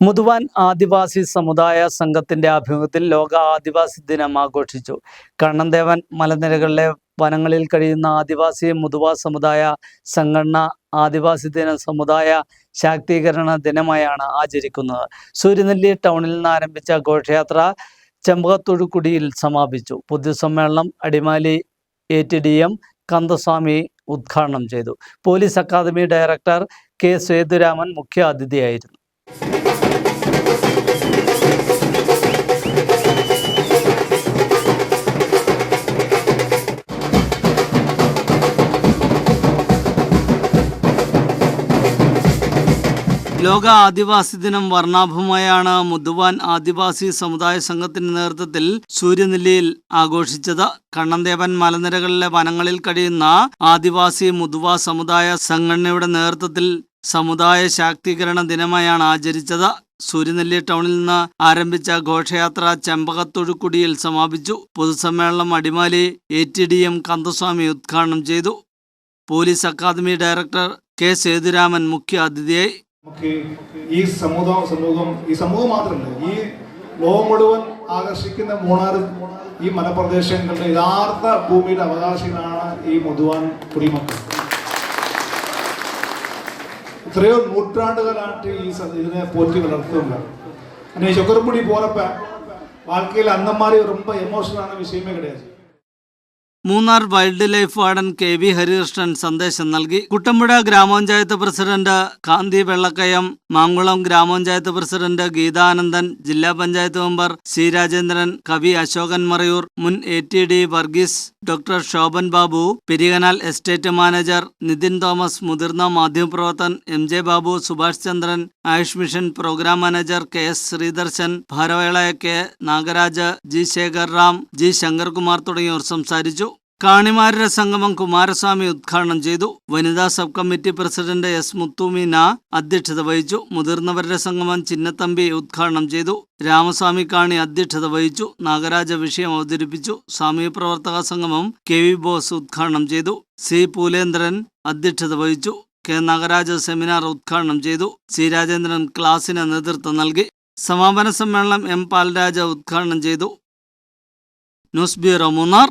മുതുവാൻ ആദിവാസി സമുദായ സംഘത്തിന്റെ ആഭിമുഖ്യത്തിൽ ലോക ആദിവാസി ദിനം ആഘോഷിച്ചു. കണ്ണന്തേവൻ മലനിരകളിലെ വനങ്ങളിൽ കഴിയുന്ന ആദിവാസി മുതുവാ സമുദായ സംഘടന ആദിവാസി ദിന സമുദായ ശാക്തീകരണ ദിനമായാണ് ആചരിക്കുന്നത്. സൂര്യനെല്ലി ടൗണിൽ നിന്ന് ആരംഭിച്ച ഘോഷയാത്ര ചെമ്പകത്തൊഴുക്കുടിയിൽ സമാപിച്ചു. പൊതുസമ്മേളനം Adimali A T D M Kandaswamy ഉദ്ഘാടനം ചെയ്തു. Police academy director K Sethuraman മുഖ്യ അതിഥിയായിരുന്നു ലോക ആദിവാസി ദിനം വർണാഭമായാണ് മുതുവാൻ ആദിവാസി സമുദായ സംഘത്തിന്റെ നേതൃത്വത്തിൽ സൂര്യനെല്ലിയിൽ ആഘോഷിച്ചത്. കണ്ണന്തേവൻ മലനിരകളിലെ വനങ്ങളിൽ കഴിയുന്ന ആദിവാസി മുതുവ സമുദായ സംഘടനയുടെ നേതൃത്വത്തിൽ സമുദായ ശാക്തീകരണ ദിനമായാണ് ആചരിച്ചത്. സൂര്യനെല്ലി ടൗണിൽ നിന്ന് ആരംഭിച്ച ഘോഷയാത്ര ചെമ്പകത്തൊഴുക്കുടിയിൽ സമാപിച്ചു. പൊതുസമ്മേളനം Adimali A T D M Kanthaswamy ഉദ്ഘാടനം ചെയ്തു. Police academy director K Sethuraman മുഖ്യ അതിഥിയായി. ഈ സമൂഹം സമൂഹം ഈ സമൂഹം മാത്രമല്ല ഈ ലോകം മുഴുവൻ ആകർഷിക്കുന്ന മൂന്നാർ ഈ മലപ്രദേശങ്ങളുടെ യഥാർത്ഥ ഭൂമിയുടെ അവകാശികളാണ് ഈ മുതുവാൻ കുടിമക്കൾ. എത്രയോ നൂറ്റാണ്ടുകളായിട്ട് ഈ സ- ഇതിനെ പോറ്റി വളർത്തുന്നുണ്ട് அன்னை சொக்கரமுடி போறப்ப வாழ்க்கையில் அந்த மாதிரி ரொம்ப எமோஷனலான விஷயமே கிடையாது Munnar wild life warden K V Harikrishnan സന്ദേശം നൽകി. കുട്ടമ്പുഴ ഗ്രാമപഞ്ചായത്ത് പ്രസിഡന്റ് കാന്തി വെള്ളക്കയം മാങ്കുളം ഗ്രാമപഞ്ചായത്ത് പ്രസിഡന്റ് ഗീതാനന്ദൻ ജില്ലാ പഞ്ചായത്ത് മെമ്പർ സി രാജേന്ദ്രൻ കവി അശോകൻ മറയൂർ മുൻ A T D Varghese doctor Shobhan Babu Perikanal estate manager Nithin Thomas മുതിർന്ന മാധ്യമപ്രവർത്തകൻ M J Babu Subhash Chandran Ayush mission programme manager K S Sreedarshan ഭാരവേള K Nagaraj G Shekhar Ram G Shankarkumar തുടങ്ങിയവർ സംസാരിച്ചു. കാണിമാരുടെ സംഗമം കുമാരസ്വാമി ഉദ്ഘാടനം ചെയ്തു. വനിതാ sub committee president S Muthumeena അധ്യക്ഷത വഹിച്ചു. മുതിർന്നവരുടെ സംഗമം ചിന്നത്തമ്പി ഉദ്ഘാടനം ചെയ്തു. രാമസ്വാമി കാണി അധ്യക്ഷത വഹിച്ചു. നാഗരാജ വിഷയം അവതരിപ്പിച്ചു. സാമൂഹ്യ പ്രവർത്തക സംഗമം കെ വി ബോസ് ഉദ്ഘാടനം ചെയ്തു. സി പൂലേന്ദ്രൻ അധ്യക്ഷത വഹിച്ചു. കെ നാഗരാജ സെമിനാർ ഉദ്ഘാടനം ചെയ്തു. സി രാജേന്ദ്രൻ ക്ലാസിന് നേതൃത്വം നൽകി. സമാപന സമ്മേളനം എം പാൽരാജ ഉദ്ഘാടനം ചെയ്തു. News bureau Munnar.